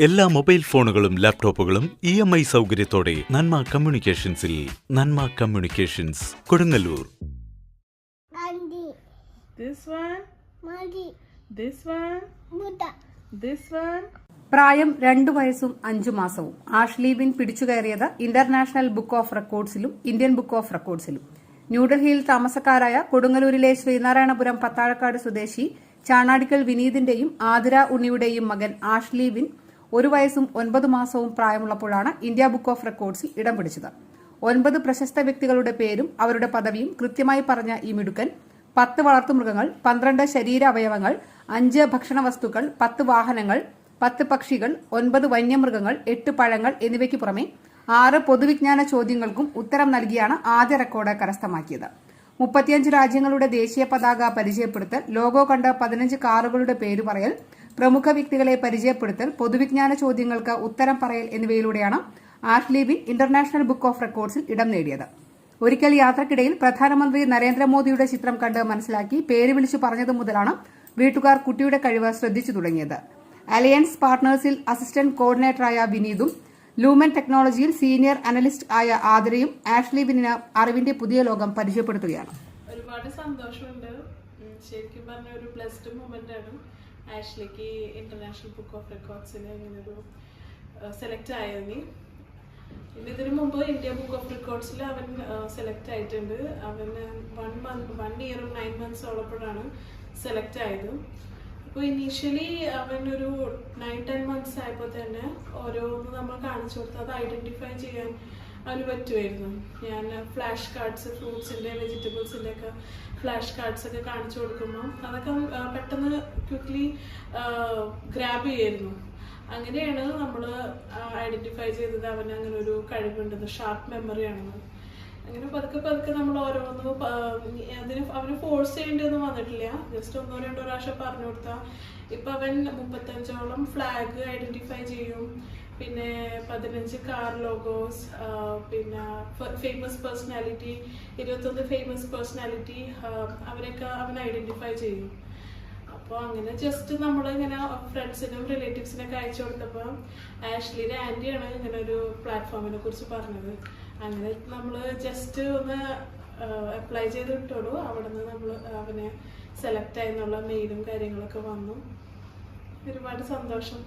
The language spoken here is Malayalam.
എല്ലാ മൊബൈൽ ഫോണുകളും ലാപ്ടോപ്പുകളും ഇ എം ഐ സൗകര്യത്തോടെ നന്മ കമ്മ്യൂണിക്കേഷൻസിൽ നന്മ കമ്മ്യൂണിക്കേഷൻസ് കൊടുങ്ങല്ലൂർ. പ്രായം രണ്ടു വയസ്സും അഞ്ചു മാസവും. ആഷ്ലീബിൻ പിടിച്ചുകയറിയത് ഇന്റർനാഷണൽ ബുക്ക് ഓഫ് റെക്കോർഡ്സിലും ഇന്ത്യൻ ബുക്ക് ഓഫ് റെക്കോർഡ്സിലും. ന്യൂഡൽഹിയിൽ താമസക്കാരായ കൊടുങ്ങല്ലൂരിലെ ശ്രീനാരായണപുരം പത്താഴക്കാട് സ്വദേശി ചാണാടിക്കൽ വിനീതിന്റെയും ആതിര ഉണ്ണിയുടെയും മകൻ ആഷ്ലീബിൻ ഒരു വയസ്സും ഒൻപത് മാസവും പ്രായമുള്ളപ്പോഴാണ് ഇന്ത്യ ബുക്ക് ഓഫ് റെക്കോർഡ്സിൽ ഇടം പിടിച്ചത്. ഒൻപത് പ്രശസ്ത വ്യക്തികളുടെ പേരും അവരുടെ പദവിയും കൃത്യമായി പറഞ്ഞ ഈ മിടുക്കൻ പത്ത് വളർത്തുമൃഗങ്ങൾ പന്ത്രണ്ട് ശരീര അവയവങ്ങൾ അഞ്ച് ഭക്ഷണ വസ്തുക്കൾ പത്ത് വാഹനങ്ങൾ പത്ത് പക്ഷികൾ ഒൻപത് വന്യമൃഗങ്ങൾ എട്ട് പഴങ്ങൾ എന്നിവയ്ക്ക് പുറമെ ആറ് പൊതുവിജ്ഞാന ചോദ്യങ്ങൾക്കും ഉത്തരം നൽകിയാണ് ആദ്യ റെക്കോർഡ് കരസ്ഥമാക്കിയത്. മുപ്പത്തിയഞ്ച് രാജ്യങ്ങളുടെ ദേശീയ പതാക പരിചയപ്പെടുത്തൽ ലോഗോ കണ്ട പതിനഞ്ച് കാറുകളുടെ പേര് പറയൽ പ്രമുഖ വ്യക്തികളെ പരിചയപ്പെടുത്തൽ പൊതുവിജ്ഞാന ചോദ്യങ്ങൾക്ക് ഉത്തരം പറയൽ എന്നിവയിലൂടെയാണ് ആഷ്ലീബിൻ ഇന്റർനാഷണൽ ബുക്ക് ഓഫ് റെക്കോർഡ്സിൽ ഇടം നേടിയത്. ഒരിക്കൽ യാത്രക്കിടയിൽ പ്രധാനമന്ത്രി നരേന്ദ്രമോദിയുടെ ചിത്രം കണ്ട് മനസ്സിലാക്കി പേര് വിളിച്ചു പറഞ്ഞതു മുതലാണ് വീട്ടുകാർ കുട്ടിയുടെ കഴിവ് ശ്രദ്ധിച്ചു തുടങ്ങിയത്. അലയൻസ് പാർട്ട്നേഴ്സിൽ അസിസ്റ്റന്റ് കോർഡിനേറ്ററായ വിനീതും ലൂമൻ ടെക്നോളജിയിൽ സീനിയർ അനലിസ്റ്റ് ആയ ആദരയും ആഷ്ലി വിനിന് അറിവിന്റെ പുതിയ ലോകം പരിചയപ്പെടുത്തുകയാണ്. ഒരുപാട് സന്തോഷമുണ്ട്. ശരിക്കും പറഞ്ഞ ഒരു ബ്ലെസ്ഡ് മൊമെന്റ് ആണ് ആഷ്ലിക്ക് ഇന്റർനാഷണൽ ബുക്ക് ഓഫ് റെക്കോർഡ്സിന് ഇങ്ങനൊരു സെലക്ട് ആയിരുന്നു. പിന്നെ ഇതിനു മുമ്പ് ഇന്ത്യ ബുക്ക് ഓഫ് റെക്കോർഡ്സിൽ അവൻ സെലക്ട് ആയിട്ടുണ്ട്. അവന് വൺ മന്ത് വൺ ഇയറും നയൻ മന്ത്സ് ഉള്ളപ്പോഴാണ് സെലക്ട് ആയത്. അപ്പോൾ ഇനീഷ്യലി അവൻ ഒരു നയൻ ടെൻ മന്ത്സ് ആയപ്പോൾ തന്നെ ഓരോന്ന് നമ്മൾ കാണിച്ചു കൊടുത്ത് അത് ഐഡന്റിഫൈ ചെയ്യാൻ അവന് പറ്റുമായിരുന്നു ഞാൻ ഫ്ലാഷ് കാർഡ്സ് ഫ്രൂട്ട്സിന്റെ വെജിറ്റബിൾസിന്റെ ഒക്കെ ഫ്ലാഷ് കാർഡ്സ് ഒക്കെ കാണിച്ചു കൊടുക്കുമ്പോൾ അതൊക്കെ പെട്ടെന്ന് ക്വിക്ക്ലി ഗ്രാബ് ചെയ്യായിരുന്നു. അങ്ങനെയാണ് നമ്മൾ ഐഡന്റിഫൈ ചെയ്തത് അവന് അങ്ങനെ ഒരു കഴിവുണ്ടെന്ന് ഷാർപ്പ് മെമ്മറി ആണെന്ന്. അങ്ങനെ പതുക്കെ പതുക്കെ നമ്മൾ ഓരോന്ന് അതിന് അവന് ഫോഴ്സ് ചെയ്യേണ്ടതൊന്നും വന്നിട്ടില്ല. ജസ്റ്റ് ഒന്നോ രണ്ടോ പ്രാവശ്യം പറഞ്ഞു കൊടുത്താൽ ഇപ്പം അവൻ മുപ്പത്തഞ്ചോളം ഫ്ലാഗ് ഐഡന്റിഫൈ ചെയ്യും. പിന്നെ പതിനഞ്ച് കാർ ലോഗോസ് പിന്നെ ഫേമസ് പേഴ്സണാലിറ്റി ഇരുപത്തൊന്ന് ഫേമസ് പേഴ്സണാലിറ്റി അവരൊക്കെ അവൻ ഐഡന്റിഫൈ ചെയ്യും. അപ്പോൾ അങ്ങനെ ജസ്റ്റ് നമ്മൾ ഇങ്ങനെ ഫ്രണ്ട്സിനും റിലേറ്റീവ്സിനൊക്കെ അയച്ചു കൊടുത്തപ്പോൾ ആഷ്ലിയുടെ ആന്റിയാണ് ഇങ്ങനെ ഒരു പ്ലാറ്റ്ഫോമിനെ കുറിച്ച് പറഞ്ഞത്. അങ്ങനെ നമ്മൾ ജസ്റ്റ് ഒന്ന് അപ്ലൈ ചെയ്ത് ഇട്ടോളൂ അവിടെ നിന്ന് നമ്മൾ അവനെ സെലക്ട് ആയെന്നുള്ള മെയിലും കാര്യങ്ങളൊക്കെ വന്നു. ഒരുപാട് സന്തോഷം.